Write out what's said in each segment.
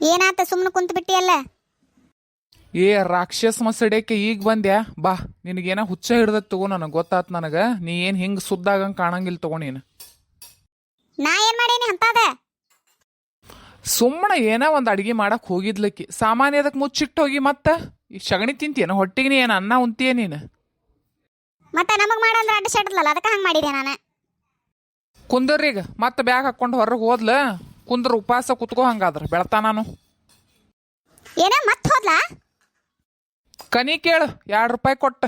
ಏನಾತ ಸುಮ್ಮನೆ ಕುಂತ ಬಿಟ್ಟಿಯಲ್ಲ? ಏ ರಾಕ್ಷಸ ಮಸಡ್ಯಕ್ಕೆ ಈಗ ಬಂದ್ಯಾ? ಬಾ ನಿನಗೇನ ಹುಚ್ಚ ಹಿಡ್ದತ್ ತಗೋ ನನಗೆ ಗೊತ್ತಾತ್ ನನಗೆ. ನೀ ಏನು ಹಿಂಗ್ ಸುದ್ದಾಗಂಗೆ ಕಾಣಂಗಿಲ್ಲ ತಗೋ ನೀನು. ನಾ ಏನ್ ಮಾಡೇನಿ ಅಂತದ? ಸುಮ್ಮನೆ ಏನೋ ಒಂದ್ ಅಡಿಗೆ ಮಾಡಕ್ಕೆ ಹೋಗಿದ್ಲಕ್ಕಿ. ಸಾಮಾನ್ಯ ಅದಕ್ಕೆ ಮುಚ್ಚಿಟ್ಟು ಹೋಗಿ ಮತ್ತೆ? ಈ ಸಗಣಿ ತಿಂತೀಯನ ಹೊಟ್ಟಿಗೆ ಏನ್ ಅನ್ನ ಉಂತೀಯ ನೀನು? ಮತ್ತೆ ನಮಗ್ ಮಾಡಂದ್ರ ಅಡ್ಡ ಶೆಟ್ಲಲ್ಲ ಅದಕ್ಕೆ ಹಂಗ್ ಮಾಡಿದೆ ನಾನು? ಕುಂದರ್ರೀಗ ಮತ್ತೆ ಬ್ಯಾಗ್ ಹಾಕ್ಕೊಂಡು ಹೊರಗೆ ಹೋದ್ಲ? ಕುಂದ್ರ ಉಪವಾಸ ಕುತ್ಕೋ ಹಂಗಾದ್ರ. ಬೆಳತಾ ನಾನು. ಏನ ಮತ್ ಹೋದ್ಲಾ? ಕನಿ ಕೇಳು ಎರಡು ರೂಪಾಯಿ ಕೊಟ್ಟ.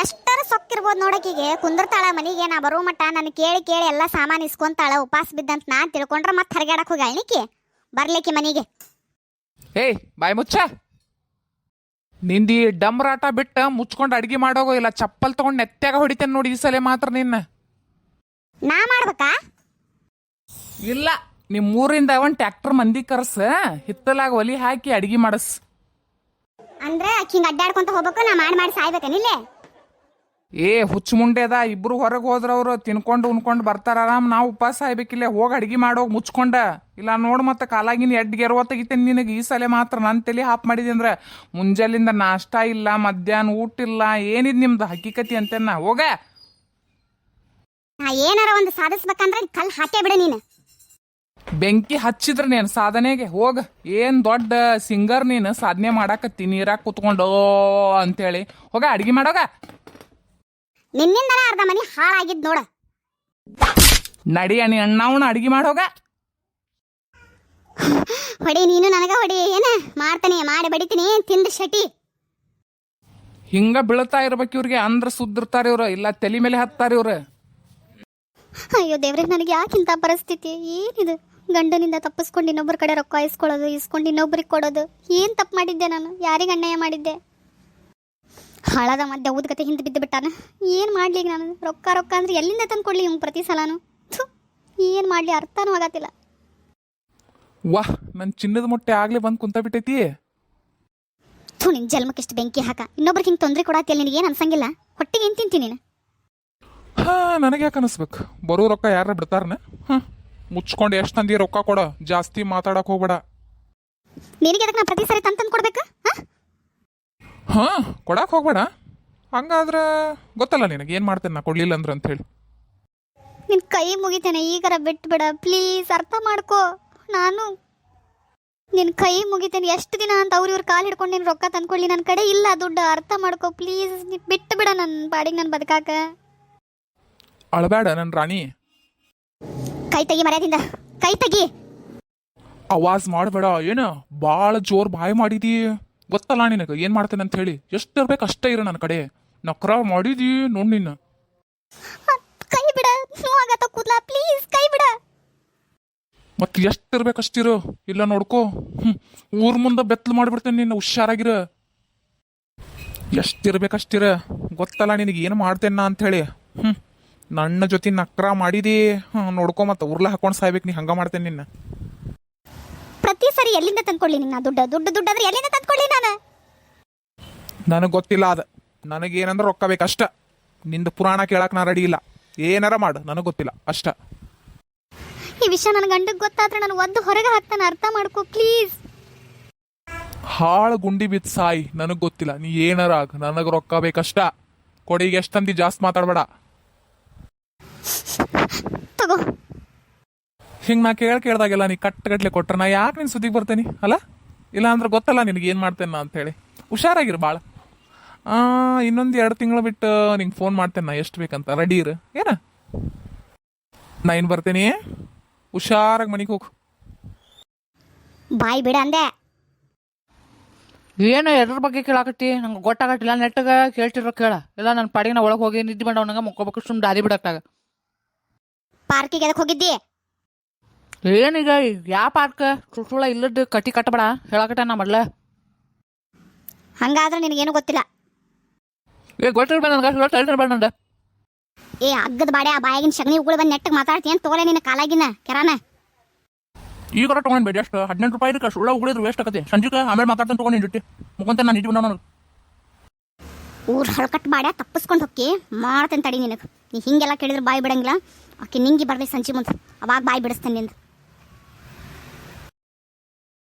ಎಷ್ಟರ ಸೊಕ್ಕಿರ್ಬೋದು ನೋಡಕೀಗೆ? ಕುಂದಿರ್ತಾಳ ಮನಿಗೆ ನಾ ಬರೋ ಮಟ್ಟ ನನ್ನ ಕೇಳಿ ಕೇಳಿ ಎಲ್ಲ ಸಾಮಾನು ಇಸ್ಕೊಂತಾಳ ಉಪಾಸ ಬಿದ್ದಂತ ನಾ ತಿಳ್ಕೊಂಡ್ರ ಮತ್ತೆ ಹರಿಗಾಡಕ್ ಹೋಗಿ ಅಳ್ನಿಕಿ ಬರ್ಲಿಕ್ಕೆ ಮನಿಗೆ. ಏಯ್ ಬಾಯ್ ಮುಚ್ಚ. ನಿಂದಿ ಡಮ್ರಾಟ ಬಿಟ್ಟ ಮುಚ್ಕೊಂಡು ಅಡ್ಗೆ ಮಾಡೋಗೋ ಇಲ್ಲ ಚಪ್ಪಲ್ ತಗೊಂಡ್ ನೆತ್ತಾಗ ಹೊಡಿತೇನೆ ನೋಡಿ ಈ ಸಲ ಮಾತ್ರ ನಿನ್ನ. ನಾ ಮಾಡ್ಬೇಕಾ? ಇಲ್ಲ ನಿಮ್ ಊರಿಂದ ಒಂದ್ ಟ್ರ್ಯಾಕ್ಟರ್ ಮಂದಿ ಕರ್ಸ ಹಿತ್ತಲಾಗ ಒಲಿ ಹಾಕಿ ಅಡಿಗೆ ಮಾಡಸ್. ಅಂದ್ರೆ ಹಿಂಗ ಅಡ್ಡಾಡ್ಕೊಂತ ಹೋಗ್ಬೇಕು ನಾ ಮಾಡಿ ಮಾಡಿ ಸಾಯ್ಬೇಕನಿಲ್ಲೇ ಏ ಹುಚ್ಚ ಮುಂಡೆ ಅದ ಇಬ್ರು ಹೊರಗೆ ಹೋದ್ರವ್ರು ತಿನ್ಕೊಂಡು ಉಣ್ಕೊಂಡು ಬರ್ತಾರ ಆರಾಮ್ ನಾವು ಉಪವಾಸ ಆಯ್ಬೇಕಿಲ್ಲ ಹೋಗಿ ಅಡಿಗೆ ಮಾಡೋಗಿ ಮುಚ್ಕೊಂಡ. ಇಲ್ಲ ನೋಡ್ ಮತ್ತೆ ಕಾಲಾಗಿನ ಎಡ್ ಗೆರವ ತೆಗಿತೇನೆ ನಿನಗೆ ಈ ಸಲ ಮಾತ್ರ ನನ್ನ ತಲೆ ಹಾಪ್ ಮಾಡಿದೆ ಅಂದ್ರೆ ಮುಂಜಾಲಿಂದ ನಾಷ್ಟ ಇಲ್ಲ ಮಧ್ಯಾಹ್ನ ಊಟ ಇಲ್ಲ ಏನಿದ್ ನಿಮ್ದು ಹಕ್ಕಿಕತಿ ಅಂತೇನ ಹೋಗ. ನಾ ಏನಾರ ಒಂದು ಸಾಧಿಸ್ಬೇಕಂದ್ರೆ ಕಲ್ ಹಾಕೇ ಬಿಡ ನೀನು. ಬೆಂಕಿ ಹಚ್ಚಿದ್ರ ನೀನು ಸಾಧನೆಗೆ ಹೋಗ. ಏನ್ ದೊಡ್ಡ ಸಿಂಗರ್ ನೀನು ಸಾಧನೆ ಮಾಡಾಕತ್ತಿ ನೀರಾಗ ಕುತ್ಕೊಂಡು ಅಂತೇಳಿ. ಹೋಗ ಅಡ್ಗೆ ಮಾಡೋಗ. ನಿನ್ನಿಂದನೇ ಅರ್ಧ ಮನಿ ಹಾಳಾಗಿದ್ ನೋಡ. ನಡಿ ಅಣಿ ಅಣ್ಣವನ ಅಡ್ಗೆ ಮಾಡೋಗ ಹೊಡಿ ನೀನು ನನಗ ಹೊಡಿ ಏನ ಮಾಡ್ತಾನೆ ಮಾಡಿ ಬಡಿತೀನಿ ತಿಂದ ಶಟಿ. ಹಿಂಗ ಬೀಳ್ತಾ ಇರ್ಬೇಕು ಇವ್ರಿಗೆ ಅಂದ್ರ ಸುದ್ದಿರ್ತಾರ ಇವ್ರು ಇಲ್ಲ ತಲೆ ಮೇಲೆ ಹತ್ತಾರ ಇವ್ರ. ಅಯ್ಯೋ ದೇವ್ರೆ ನನಗೆ ಯಾಕಿಂತ ಪರಿಸ್ಥಿತಿ? ಏನಿದು? ಗಂಡನಿಂದ ತಪ್ಪಿಸ್ಕೊಂಡು ಇನ್ನೊಬ್ಬರ ಕಡೆ ರೊಕ್ಕ ಇಸ್ಕೊಳ್ಳೋದು ಇಸ್ಕೊಂಡು ಇನ್ನೊಬ್ರಿಗೆ ಕೊಡೋದು. ಏನು ತಪ್ಪು ಮಾಡಿದ್ದೆ ನಾನು? ಯಾರಿಗೆ ಅನ್ಯಾಯ ಮಾಡಿದ್ದೆ? ಹಾಳಾದ ಮಧ್ಯ ಊದ್ಗತೆ ಹಿಂದೆ ಬಿದ್ದು ಬಿಟ್ಟಾನ? ಏನು ಮಾಡ್ಲಿ ಈಗ ನಾನು? ರೊಕ್ಕ ರೊಕ್ಕ ಅಂದ್ರೆ ಎಲ್ಲಿಂದ ತಂದು ಕೊಡಲಿ ಇವ್ನು ಪ್ರತಿ ಸಲಾನು ಏನು ಮಾಡಲಿ ಅರ್ಥನೂ ಆಗತ್ತಿಲ್ಲ. ವಾಹ್ ನನ್ನ ಚಿನ್ನದ ಮೊಟ್ಟೆ ಆಗಲೇ ಬಂದು ಕುಂತ ಬಿಟ್ಟೈತಿ ಥೂ ನಿನ್ನ ಜನ್ಮಕ್ಕೆ ಇಷ್ಟು ಬೆಂಕಿ ಹಾಕ. ಇನ್ನೊಬ್ರಿಗೆ ಹಿಂಗೆ ತೊಂದರೆ ನಿನಗೆ ಏನು ಅನ್ಸಂಗಿಲ್ಲ? ಹೊಟ್ಟೆಗೆ ಏನು ತಿಂತೀನಿ ನೀನು? ಹಾ ನನಗೆ ಯಾಕೆ ಅನಿಸ್ಬೇಕು. ಬರೋ ರೊಕ್ಕ ಯಾರ ಬಿಡ್ತಾರನ? ಹಾ ಮುಚ್ಕೊಂಡು ಎಷ್ಟು ತಂದಿ ರೊಕ್ಕ ಕೊಡ? ಜಾಸ್ತಿ ಮಾತಾಡಕ್ ಹೋಗ್ಬೇಡ. ನಿನಗೆ ಅದಕ್ಕೆ ನಾ ಪ್ರತಿ ಸರಿ ತಂದು ತಂದು ಕೊಡ್ಬೇಕಾ? ಹಾಂ? ಹಾ ಕೊಡಕ್ ಹೋಗ್ಬೇಡ. ಹಂಗಾದ್ರ ಗೊತ್ತಲ್ಲ ನಿನಗೆ ಏನು ಮಾಡ್ತೇನೆ ನಾ ಕೊಡ್ಲಿಲ್ಲ ಅಂದ್ರೆ ಅಂತ ಹೇಳಿ. ನಿನ್ ಕೈ ಮುಗಿತೇನೆ ಈಗರ ಬಿಟ್ಬಿಡ. ಪ್ಲೀಸ್ ಅರ್ಥ ಮಾಡ್ಕೋ. ನಾನು ನಿನ್ ಕೈ ಮುಗಿತೇನೆ. ಎಷ್ಟು ದಿನ ಅಂತ ಅವ್ರ ಇವ್ರ ಕಾಲು ಹಿಡ್ಕೊಂಡು ನೀನು ರೊಕ್ಕ ತಂದ್ಕೊಳ್ಳಿ ನನ್ನ ಕಡೆ ಇಲ್ಲ ದುಡ್ಡು. ಅರ್ಥ ಮಾಡ್ಕೋ. ಪ್ಲೀಸ್ ಬಿಟ್ಟು ಬಿಡ ನನ್ನ ಬಾಡಿಗೆ ನಾನು ಬದುಕಾಕ. ಅಳಬೇಡ ನನ್ನ ರಾಣಿ. ಕೈ ತೆಗಿ ಮರ್ಯಾದಿಂದ. ಕೈ ತೆಗಿ ಅವಾಜ್ ಮಾಡಬೇಡ ಏನ? ಭಾಳ ಜೋರ್ ಬಾಯ್ ಮಾಡಿದಿ. ಗೊತ್ತಲ್ಲ ನಿನಗೆ ಏನ್ ಮಾಡ್ತೇನೆ ಅಂತ ಹೇಳಿ. ಎಷ್ಟು ಇರ್ಬೇಕು ಅಷ್ಟೇ ಇರ ನನ್ನ ಕಡೆ. ನಕ್ರ ಮಾಡಿದಿ ನೋಡ್ ನಿನ್ನ. ಕೈ ಬಿಡ. ನೋವಾಗತ್ತ ಕೂದ್ಲ ಪ್ಲೀಸ್ ಕೈ ಬಿಡ. ಮತ್ ಎಷ್ಟು ಇರ್ಬೇಕು ಅಷ್ಟಿರು ಇಲ್ಲ ನೋಡ್ಕೋ. ಹ್ಮ್ ಊರ್ ಮುಂದೆ ಬೆತ್ತಲು ಮಾಡ್ಬಿಡ್ತೇನೆ ನಿನ್ನ ಹುಷಾರಾಗಿರ. ಎಷ್ಟಿರ್ಬೇಕು ಅಷ್ಟಿರ ಗೊತ್ತಲ್ಲ ನಿನಗೆ ಏನು ಮಾಡ್ತೇನ ಅಂತ ಹೇಳಿ. ಹ್ಮ್. ನನ್ನ ಜೊತೆ ನಕ್ರ ಮಾಡಿದಿ. ನೋಡ್ಕೊ ಮತ್ತೆ ಉರ್ಲ ಹಾಕೊಂಡು ಸಾಯ್ಬೇಕು ನೀ ಹಂಗ ಮಾಡ್ತೇನೆ ನಿನ್ನ. ಪ್ರತಿ ಸರಿ ಎಲ್ಲಿಂದ ತಂದ್ಕೊಳ್ಳಿ ನಿನ್ನ ದುಡ್ಡು? ದುಡ್ಡು ದುಡ್ಡು ಅಂದ್ರೆ ಎಲ್ಲಿಂದ ತಂದ್ಕೊಳ್ಳಿ ನಾನು? ನನಗೆ ಗೊತ್ತಿಲ್ಲ ಅದ ನನಗೇನಂದ್ರೆ ರೊಕ್ಕ ಬೇಕಷ್ಟ ನಿಂದು ಪುರಾಣ ಕೇಳಕ್ಕೆ ನಾ ರೆಡಿ ಇಲ್ಲ. ಏನಾರ ಮಾಡು ನನಗೆ ಗೊತ್ತಿಲ್ಲ ಅಷ್ಟ. ಈ ವಿಷಯ ನನ್ನ ಗಂಡಕ್ಕೆ ಗೊತ್ತಾದ್ರೆ ನಾನು ಒದ್ದು ಹೊರಗೆ ಹಾಕ್ತಾನೆ ಅರ್ಥ ಮಾಡ್ಕೋ ಪ್ಲೀಸ್. ಹಾಳು ಗುಂಡಿ ಬಿತ್ ಸಾಯಿ ನನಗೆ ಗೊತ್ತಿಲ್ಲ. ನೀ ಏನಾರ ಆಗ ನನಗೆ ರೊಕ್ಕ ಬೇಕಷ್ಟ ಕೊಡಿಗೆ ಎಷ್ಟು ತಂದಿ ಜಾಸ್ತಿ ಮಾತಾಡ್ಬೇಡ. ತಗೋ. ಹಿಂಗೆ ನಾ ಕೇಳ ಕೇಳ್ದಾಗೆಲ್ಲ ನೀ ಕಟ್ಟಗಟ್ಲೆ ಕೊಟ್ರ ನಾ ಯಾಕೆ ನಿನ್ ಸುದ್ದಿಗೆ ಬರ್ತೇನೆ ಅಲ್ಲ? ಇಲ್ಲ ಅಂದ್ರೆ ಗೊತ್ತಲ್ಲ ನಿನಗೆ ಏನು ಮಾಡ್ತೇನೆ ನಾ ಅಂತೇಳಿ. ಹುಷಾರಾಗಿರು ಭಾಳ ಇನ್ನೊಂದು ಎರಡು ತಿಂಗಳು ಬಿಟ್ಟು ನಿಂಗೆ ಫೋನ್ ಮಾಡ್ತೇನೆ ನಾ ಎಷ್ಟು ಬೇಕಂತ. ರೆಡಿ ಇರು. ಏನ? ನಾ ಏನು ಬರ್ತೇನಿ? ಹುಷಾರಾಗಿ ಮನೆಗೆ ಹೋಗು. ಬಾಯ್ ಬಿಡ ಅಂದೆ. ಏನು ಎದ್ರ ಬಗ್ಗೆ ಕೇಳಾಕತ್ತಿ? ನಂಗೆ ಗೊತ್ತಾಗತ್ತಿಲ್ಲ. ನೆಟ್ಟಗ ಕೇಳ್ತಿರೋ ಕೇಳ. ಇಲ್ಲ ನನ್ನ ಪಾಡಿಗೆ ನಾ ಒಳಗೆ ಹೋಗಿ ನಿದ್ದೆ ಮಾಡವನಾಗ ಮುಕ್ಕೋಬೇಕು ಸುಮ್ಮನೆ ದಾರಿ ಬಿಡಕ್ಕಾಗ ಪಾರ್ಕಿಗೆ ಅದಕ್ಕೆ ಹೋಗಿದ್ದಿ? ಏನೀಗ ಯಾವ ಪಾರ್ಕ್? ಸುಳ್ಳ ಇಲ್ಲದ ಕಟ್ಟಿ ಕಟ್ಟಬೇಡ. ಹೇಳಕಟ್ಟ ನಾ ಮೊದ್ಲ. ಹಂಗಾದ್ರೆ ನಿನಗೇನು ಗೊತ್ತಿಲ್ಲ. ಏ ಗೊತ್ತಿರ್ಬೇಡ ನನಗೆ. ತಳ್ತಿರ್ಬೇಡ ನಂದು. ಏ ಅಗ್ಗದ ಬಾಡೆ ಆ ಬಾಯಾಗಿನ ಸಗಣಿ ಉಗುಳು ಬಂದು ನೆಟ್ಟಗೆ ಮಾತಾಡ್ತೀನಿ ತಗೋಲೆ ನಿನ್ನ ಕಾಲಾಗಿನ ಕೆರಾನ? ಈಗ ತೊಗೊಂಡ್ಬೇಡಿ ಎಷ್ಟು ಹದಿನೆಂಟು ರೂಪಾಯಿ ಇದಕ್ಕೆ ಸುಳ್ಳ ಉಗುಳಿದ್ರು ವೇಸ್ಟ್ ಆಗತ್ತೆ. ಸಂಜೆಗೆ ಆಮೇಲೆ ಮಾತಾಡ್ತಾನೆ ತೊಗೊಂಡು ಜೊತೆ. ಮುಖಂತ ನಾನು ನಿಜ ನನಗೆ ಊರ್ ಹಳ್ಕಟ್ ಬಾಡ್ಯ ತಪ್ಪಿಸ್ಕೊಂಡು ಹೋಗಿ ಮಾಡ್ತೇನೆ ತಡಿ ನಿನಗೆ. ನೀ ಹಿಂಗೆಲ್ಲ ಕೇಳಿದ್ರೆ ಬಾಯಿ ಬಿಡಂಗಿಲ್ಲ. ಆಕೆ ನಿಂಗೆ ಬರಲಿ ಸಂಜೆ ಮುಂದೆ. ಅವಾಗ ಬಾಯಿ ಬಿಡಿಸ್ತೇನೆ ನಿಂದು.